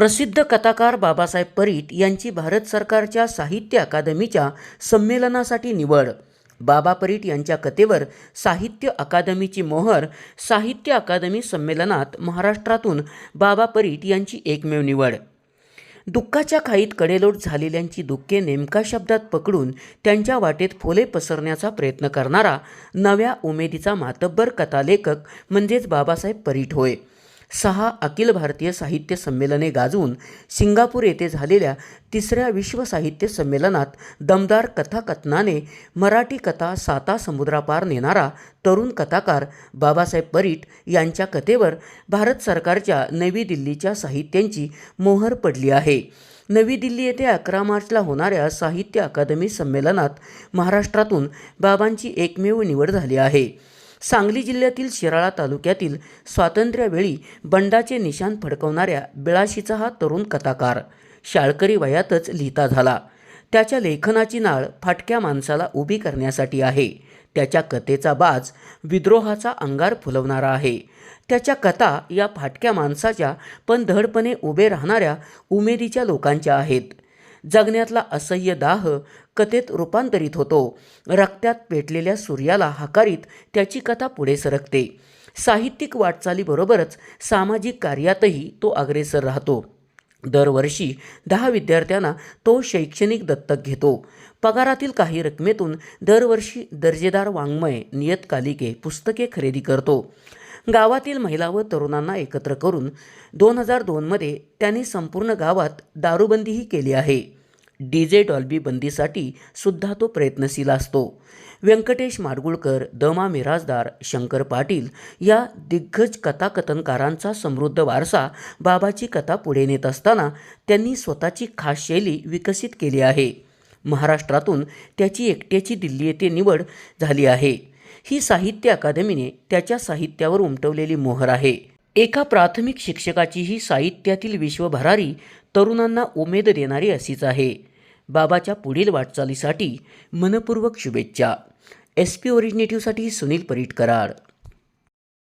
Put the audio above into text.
प्रसिद्ध कथाकार बाबासाहेब परीट यांची भारत सरकारच्या साहित्य अकादमीच्या संमेलनासाठी निवड. बाबा परीट यांच्या कथेवर साहित्य अकादमीची मोहर साहित्य अकादमी संमेलनात महाराष्ट्रातून बाबा परीट यांची एकमेव निवड. दुःखाच्या खाईत कडेलोट झालेल्यांची दुःखे नेमका शब्दात पकडून त्यांच्या वाटेत फुले पसरण्याचा प्रयत्न करणारा नव्या उमेदीचा मातब्बर कथालेखक म्हणजेच बाबासाहेब परीट होय. सहा अखिल भारतीय साहित्य संमेलने गाजवून सिंगापूर येथे झालेल्या तिसऱ्या विश्व साहित्य संमेलनात दमदार कथाकथनाने मराठी कथा साता समुद्रापार नेणारा तरुण कथाकार बाबासाहेब परीट यांच्या कथेवर भारत सरकारच्या नवी दिल्लीच्या साहित्यांची मोहर पडली आहे. नवी दिल्ली येथे अकरा मार्चला होणाऱ्या साहित्य अकादमी संमेलनात महाराष्ट्रातून बाबांची एकमेव निवड झाली आहे. सांगली जिल्ह्यातील शिराळा तालुक्यातील स्वातंत्र्यावेळी बंडाचे निशाण फडकवणाऱ्या बिळाशीचा हा तरुण कथाकार. शाळकरी वयातच लिहिता झाला. त्याच्या लेखनाची नाळ फाटक्या माणसाला उभी करण्यासाठी आहे. त्याच्या कथेचा बाज विद्रोहाचा अंगार फुलवणारा आहे. त्याच्या कथा या फाटक्या माणसाच्या पण धडपणे उभे राहणाऱ्या उमेदीच्या लोकांच्या आहेत. जगण्यातला असह्य दाह कथेत रूपांतरित होतो. रक्त्यात पेटलेल्या सूर्याला हाकारीत त्याची कथा पुढे सरकते. साहित्यिक वाटचालीबरोबरच सामाजिक कार्यातही तो अग्रेसर राहतो. दरवर्षी दहा विद्यार्थ्यांना तो शैक्षणिक दत्तक घेतो. पगारातील काही रकमेतून दरवर्षी दर्जेदार वाङ्मय नियतकालिके पुस्तके खरेदी करतो. गावातील महिला व तरुणांना एकत्र करून दोन हजार दोनमध्ये त्यांनी संपूर्ण गावात दारूबंदीही केली आहे. डी जे डॉल्बी बंदीसाठी सुद्धा तो प्रयत्नशील असतो. व्यंकटेश माडगुळकर दमा मिराजदार शंकर पाटील या दिग्गज कथाकथनकारांचा समृद्ध वारसा बाबाची कथा पुढे नेत असताना त्यांनी स्वतःची खास शैली विकसित केली आहे. महाराष्ट्रातून त्याची एकट्याची दिल्ली येथे निवड झाली आहे. ही साहित्य अकादमीने त्याच्या साहित्यावर उमटवलेली मोहर आहे. एका प्राथमिक शिक्षकाची ही साहित्यातील विश्वभरारी तरुणांना उमेद देणारी अशीच आहे. बाबाच्या पुढील वाटचालीसाठी मनपूर्वक शुभेच्छा. एस पी ओरिजिनेटिव्हसाठी सुनील परीट कराड